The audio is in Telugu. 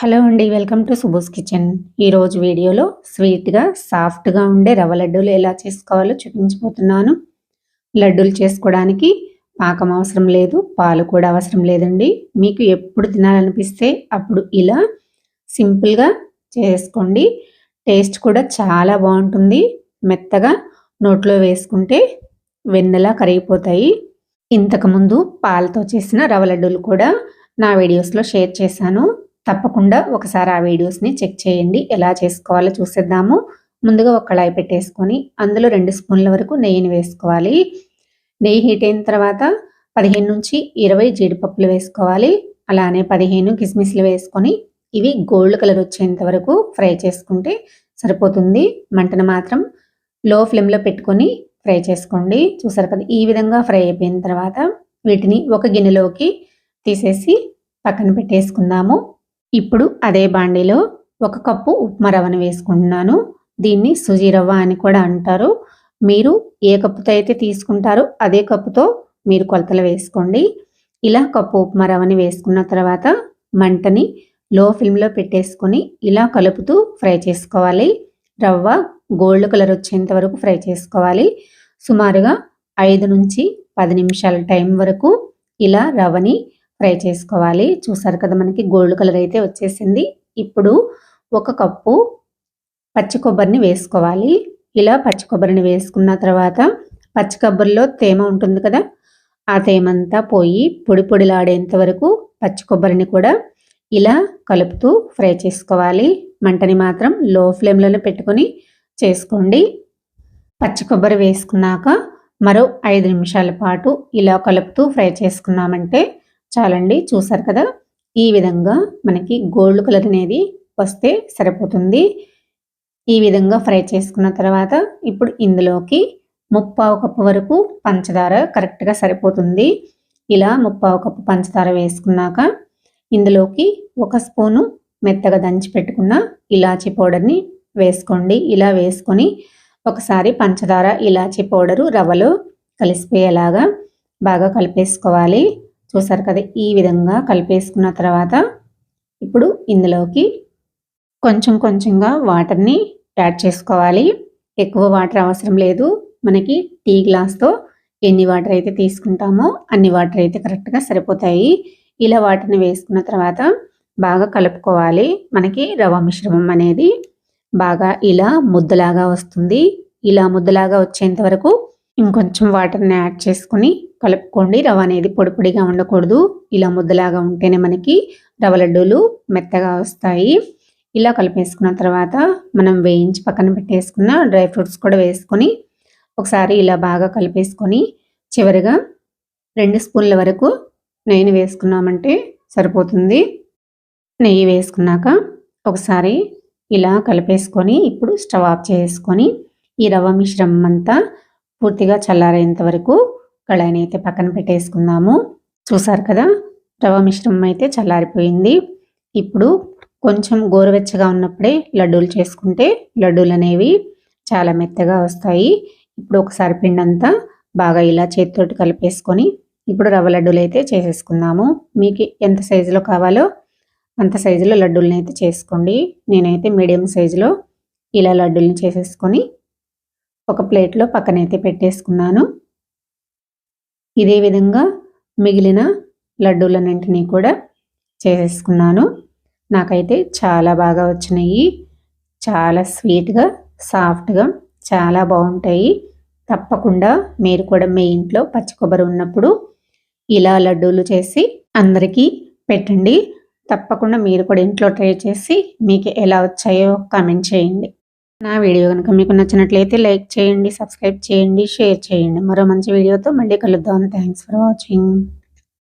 హలో అండి వెల్కమ్ టు సుబోస్ కిచెన్. ఈరోజు వీడియోలో స్వీట్గా సాఫ్ట్గా ఉండే రవ్వ లడ్డూలు ఎలా చేసుకోవాలో చూపించబోతున్నాను. లడ్డూలు చేసుకోవడానికి పాకం అవసరం లేదు పాలు కూడా అవసరం లేదండి. మీకు ఎప్పుడు తినాలనిపిస్తే అప్పుడు ఇలా సింపుల్గా చేసుకోండి. టేస్ట్ కూడా చాలా బాగుంటుంది. మెత్తగా నోట్లో వేసుకుంటే వెన్నెలా కరిగిపోతాయి. ఇంతకుముందు పాలతో చేసిన రవ్వ లడ్డూలు కూడా నా వీడియోస్లో షేర్ చేశాను. తప్పకుండా ఒకసారి ఆ వీడియోస్ని చెక్ చేయండి. ఎలా చేసుకోవాలో చూసేద్దాము. ముందుగా ఒక కళాయి పెట్టేసుకొని అందులో రెండు స్పూన్ల వరకు నెయ్యిని వేసుకోవాలి. నెయ్యి హీట్ అయిన తర్వాత పదిహేను నుంచి ఇరవై జీడిపప్పులు వేసుకోవాలి. అలానే పదిహేను కిస్మిస్లు వేసుకొని ఇవి గోల్డ్ కలర్ వచ్చేంత వరకు ఫ్రై చేసుకుంటే సరిపోతుంది. మంటను మాత్రం లో ఫ్లేమ్లో పెట్టుకొని ఫ్రై చేసుకోండి. చూసారు కదా ఈ విధంగా ఫ్రై అయిపోయిన తర్వాత వీటిని ఒక గిన్నెలోకి తీసేసి పక్కన పెట్టేసుకుందాము. ఇప్పుడు అదే బాండీలో ఒక కప్పు ఉప్మా రవ్వను వేసుకుంటున్నాను. దీన్ని సుజీ రవ్వ అని కూడా అంటారు. మీరు ఏ కప్పుతో అయితే తీసుకుంటారో అదే కప్పుతో మీరు కొలతలు వేసుకోండి. ఇలా కప్పు ఉప్మా రవ్వని వేసుకున్న తర్వాత మంటని లో ఫ్లేమ్లో పెట్టేసుకొని ఇలా కలుపుతూ ఫ్రై చేసుకోవాలి. రవ్వ గోల్డ్ కలర్ వచ్చేంత వరకు ఫ్రై చేసుకోవాలి. సుమారుగా ఐదు నుంచి పది నిమిషాల టైం వరకు ఇలా రవ్వని ఫ్రై చేసుకోవాలి. చూసారు కదా మనకి గోల్డ్ కలర్ అయితే వచ్చేసింది. ఇప్పుడు ఒక కప్పు పచ్చి కొబ్బరిని వేసుకోవాలి. ఇలా పచ్చి కొబ్బరిని వేసుకున్న తర్వాత పచ్చి కొబ్బరిలో తేమ ఉంటుంది కదా ఆ తేమంతా పోయి పొడి పొడిలాడేంత వరకు పచ్చి కొబ్బరిని కూడా ఇలా కలుపుతూ ఫ్రై చేసుకోవాలి. మంటని మాత్రం లో ఫ్లేమ్లలో పెట్టుకొని చేసుకోండి. పచ్చి కొబ్బరి వేసుకున్నాక మరో ఐదు నిమిషాల పాటు ఇలా కలుపుతూ ఫ్రై చేసుకున్నామంటే చాలండి. చూసారు కదా? ఈ విధంగా మనకి గోల్డ్ కలర్ అనేది వస్తే సరిపోతుంది. ఈ విధంగా ఫ్రై చేసుకున్న తర్వాత ఇప్పుడు ఇందులోకి ముప్పావు కప్పు వరకు పంచదార కరెక్ట్గా సరిపోతుంది. ఇలా ముప్పావు కప్పు పంచదార వేసుకున్నాక ఇందులోకి ఒక స్పూను మెత్తగా దంచి పెట్టుకున్న ఇలాచీ పౌడర్ని వేసుకోండి. ఇలా వేసుకొని ఒకసారి పంచదార ఇలాచీ పౌడరు రవ్వలో కలిసిపోయేలాగా బాగా కలిపేసుకోవాలి. చూసారు కదా ఈ విధంగా కలిపేసుకున్న తర్వాత ఇప్పుడు ఇందులోకి కొంచెం కొంచెంగా వాటర్ని యాడ్ చేసుకోవాలి. ఎక్కువ వాటర్ అవసరం లేదు. మనకి టీ గ్లాస్తో ఎన్ని వాటర్ అయితే తీసుకుంటామో అన్ని వాటర్ అయితే కరెక్ట్గా సరిపోతాయి. ఇలా వాటర్ని వేసుకున్న తర్వాత బాగా కలుపుకోవాలి. మనకి రవ మిశ్రమం అనేది బాగా ఇలా ముద్దలాగా వస్తుంది. ఇలా ముద్దలాగా వచ్చేంత వరకు ఇంకొంచెం వాటర్ని యాడ్ చేసుకుని కలుపుకోండి. రవ్వ అనేది పొడి పొడిగా ఉండకూడదు. ఇలా ముద్దలాగా ఉంటేనే మనకి రవ లడ్డూలు మెత్తగా వస్తాయి. ఇలా కలిపేసుకున్న తర్వాత మనం వేయించి పక్కన పెట్టేసుకున్న డ్రై ఫ్రూట్స్ కూడా వేసుకొని ఒకసారి ఇలా బాగా కలిపేసుకొని చివరిగా రెండు స్పూన్ల వరకు నెయ్యిని వేసుకున్నామంటే సరిపోతుంది. నెయ్యి వేసుకున్నాక ఒకసారి ఇలా కలిపేసుకొని ఇప్పుడు స్టవ్ ఆఫ్ చేసుకొని ఈ రవ్వ మిశ్రమం అంతా పూర్తిగా చల్లారేంత వరకు కళాయిని అయితే పక్కన పెట్టేసుకుందాము. చూసారు కదా? రవ మిశ్రమం అయితే చల్లారిపోయింది. ఇప్పుడు కొంచెం గోరువెచ్చగా ఉన్నప్పుడే లడ్డూలు చేసుకుంటే లడ్డూలు అనేవి చాలా మెత్తగా వస్తాయి. ఇప్పుడు ఒకసారి పిండంతా బాగా ఇలా చేతితోటి కలిపేసుకొని ఇప్పుడు రవ్వ లడ్డూలు అయితే చేసేసుకుందాము. మీకు ఎంత సైజులో కావాలో అంత సైజులో లడ్డూలను అయితే చేసుకోండి. నేనైతే మీడియం సైజులో ఇలా లడ్డూలను చేసేసుకొని ఒక ప్లేట్లో పక్కనైతే పెట్టేసుకున్నాను. ఇదే విధంగా మిగిలిన లడ్డూలన్నింటినీ కూడా చేసేసుకున్నాను. నాకైతే చాలా బాగా వచ్చినాయి. చాలా స్వీట్గా సాఫ్ట్గా చాలా బాగుంటాయి. తప్పకుండా మీరు కూడా మీ ఇంట్లో పచ్చి కొబ్బరి ఉన్నప్పుడు ఇలా లడ్డూలు చేసి అందరికీ పెట్టండి. తప్పకుండా మీరు కూడా ఇంట్లో ట్రై చేసి మీకు ఎలా వచ్చాయో కామెంట్ చేయండి. నా వీడియో కనుక మీకు నచ్చినట్లయితే లైక్ చేయండి సబ్స్క్రైబ్ చేయండి షేర్ చేయండి. మరో మంచి వీడియోతో మళ్ళీ కలుద్దాం. Thanks for watching